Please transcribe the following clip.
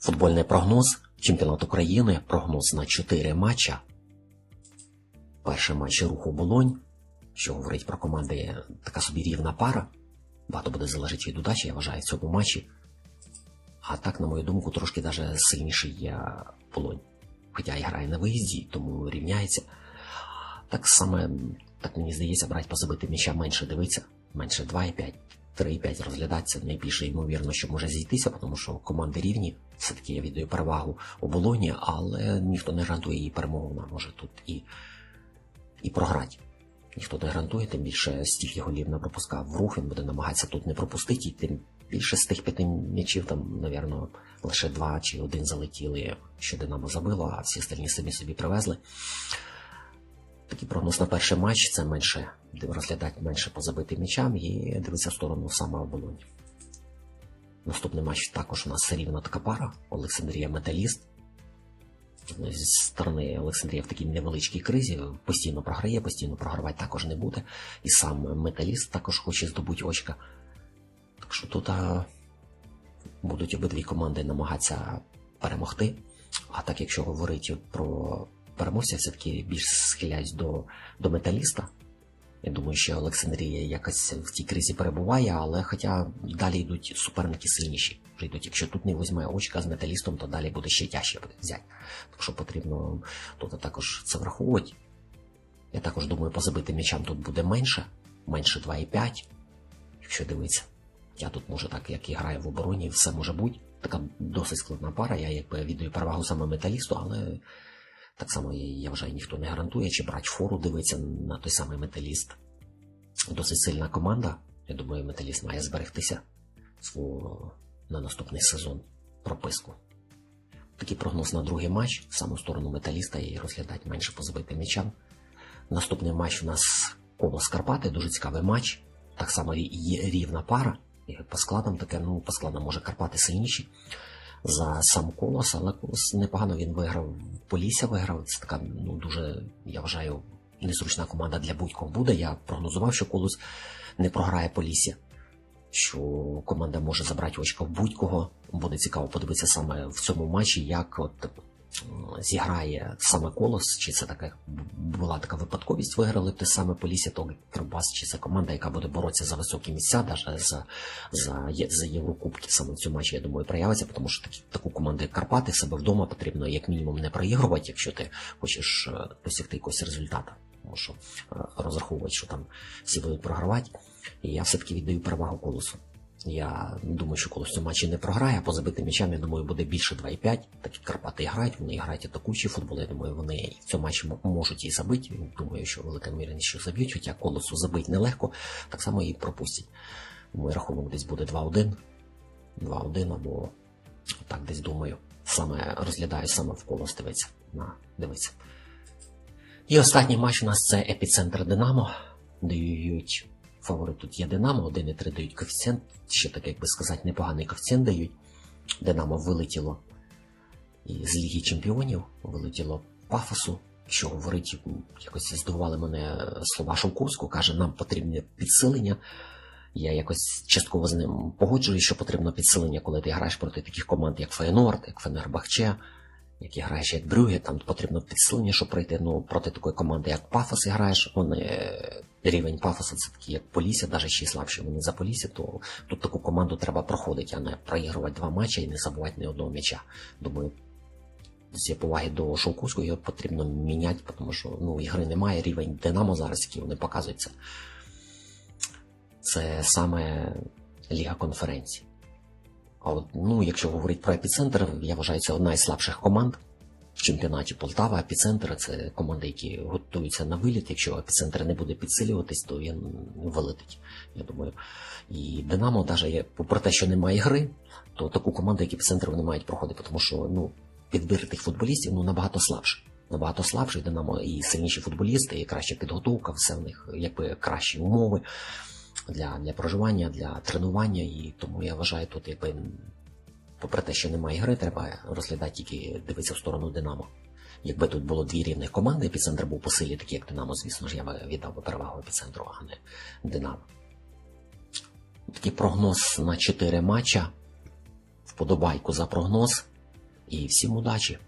Футбольний прогноз. Чемпіонат України. Прогноз на 4 матча. Перший матч руху Болонь, що говорить про команди така собі рівна пара. Багато буде залежати від удачі, я вважаю, в цьому матчі. А так, на мою думку, трошки даже сильніший є Болонь. Хоча і грає на виїзді, тому рівняється. Так саме, так мені здається, брати по забитим м'ячам менше дивиться, менше 2,5, 3,5 розглядатися. Найбільше ймовірно, що може зійтися, тому що команди рівні. Все-таки я віддаю перевагу оболоні, але ніхто не гарантує її перемогу. Вона може тут і, і програти. Ніхто не гарантує, тим більше стільки голів не пропускав в рух, він буде намагатися тут не пропустити, і тим більше з тих п'яти м'ячів, там, навірно, лише два чи один залетіли, що Динамо забило, а всі остальні самі собі привезли. Такий прогноз на перший матч це менше розглядати менше по забитим м'ячам і дивитися в сторону саме оболоні. Наступний матч також у нас рівна така пара. Олександрія Металіст. Зі сторони Олександрія в такій невеличкій кризі, постійно програє, постійно програвати також не буде. І сам металіст також хоче здобути очка. Так що тут а, будуть обидві команди намагатися перемогти. А так, якщо говорити про переможця, все-таки більш схиляюсь до, до металіста. Я думаю, що Олександрія якось в тій кризі перебуває, але хоча далі йдуть суперники сильніші. Вже йдуть, якщо тут не візьме очка з металістом, то далі буде ще тяжче буде взяти. Так що потрібно тут також це враховувати. Я також думаю, по забитим м'ячам тут буде менше, менше 2,5, якщо дивитися. Я тут може так, як і грає в обороні, все може бути. Така досить складна пара. Я якби віддаю перевагу саме металісту, але так само я вважаю, ніхто не гарантує, чи брати фору дивиться на той самий металіст. Досить сильна команда. Я думаю, металіст має зберегтися на наступний сезон прописку. Такий прогноз на другий матч, в саму сторону металіста і розглядати менше по забитим м'ячам. Наступний матч у нас Колос Карпати, дуже цікавий матч. Так само є рівна пара. І по складам таке, ну, по складам може Карпати сильніші за сам Колос, але Колос непогано він виграв. Полісся виграв. Це така, ну, дуже, я вважаю, незручна команда для будь-кого буде. Я прогнозував, що Колос не програє Полісся, що команда може забрати очка в будь-кого. Буде цікаво подивитися саме в цьому матчі, як от зіграє саме колос, чи це така була така випадковість, виграли б те саме Полісся, то Кривбас, чи це команда, яка буде боротися за високі місця, навіть за, за, за Єврокубки саме в цьому матчі, я думаю, проявиться, тому що такі, таку команду, як Карпати, себе вдома потрібно як мінімум не проігрувати, якщо ти хочеш досягти якогось результату. Тому що розраховувати, що там всі будуть програвати. І я все-таки віддаю перевагу колосу. Я думаю, що коли в цьому матчі не програє, по забитим м'ячам, я думаю, буде більше 2,5. Так Карпати грають, вони грають атакуючий футбол. Я думаю, вони в цьому матчі можуть і забити. Думаю, що велика ймовірність, що заб'ють, хоча колосу забити нелегко, так само і пропустять. Мій рахунок десь буде 2-1. 2-1 або так десь думаю. Саме розглядаю саме в колос дивиться. На, дивиться. І останній матч у нас це епіцентр Динамо. Дають фаворит тут є Динамо, 1,3 дають коефіцієнт, ще так, як би сказати, непоганий коефіцієнт дають. Динамо вилетіло з Ліги Чемпіонів, вилетіло Пафосу. Що говорить, якось здивували мене слова Шовковського, каже, нам потрібне підсилення. Я якось частково з ним погоджуюсь, що потрібно підсилення, коли ти граєш проти таких команд, як Фейнорд, як Фенербахче, які граєш як Брюге, там потрібно підсилення, щоб пройти. Ну, проти такої команди, як Пафос, граєш, вони рівень Пафоса це такий, як Полісся, навіть ще слабші вони за Полісся, то тут таку команду треба проходити, а не проігрувати два матчі і не забувати ні одного м'яча. Думаю, з поваги до Шовковського його потрібно міняти, тому що ну, ігри немає, рівень Динамо зараз, який вони показують, це, це саме Ліга конференції. Ну, якщо говорити про епіцентр, я вважаю, це одна із слабших команд в чемпіонаті Полтава. Епіцентр це команди, які готуються на виліт. Якщо епіцентр не буде підсилюватись, то він вилетить. Я думаю. І Динамо, навіть попри те, що немає гри, то таку команду, як епіцентр, вони мають проходити, тому що ну, підбір тих футболістів ну, набагато слабше. Набагато слабший Динамо і сильніші футболісти, і краща підготовка, все в них якби кращі умови для для проживання, для тренування, і тому я вважаю, тут, якби, попри те, що немає гри, треба розглядати тільки дивитися в сторону Динамо. Якби тут було дві рівних команди, епіцентр був по силі, такі як Динамо, звісно ж, я би віддав би перевагу епіцентру, а не Динамо. Такий прогноз на 4 матча. Вподобайку за прогноз. І всім удачі!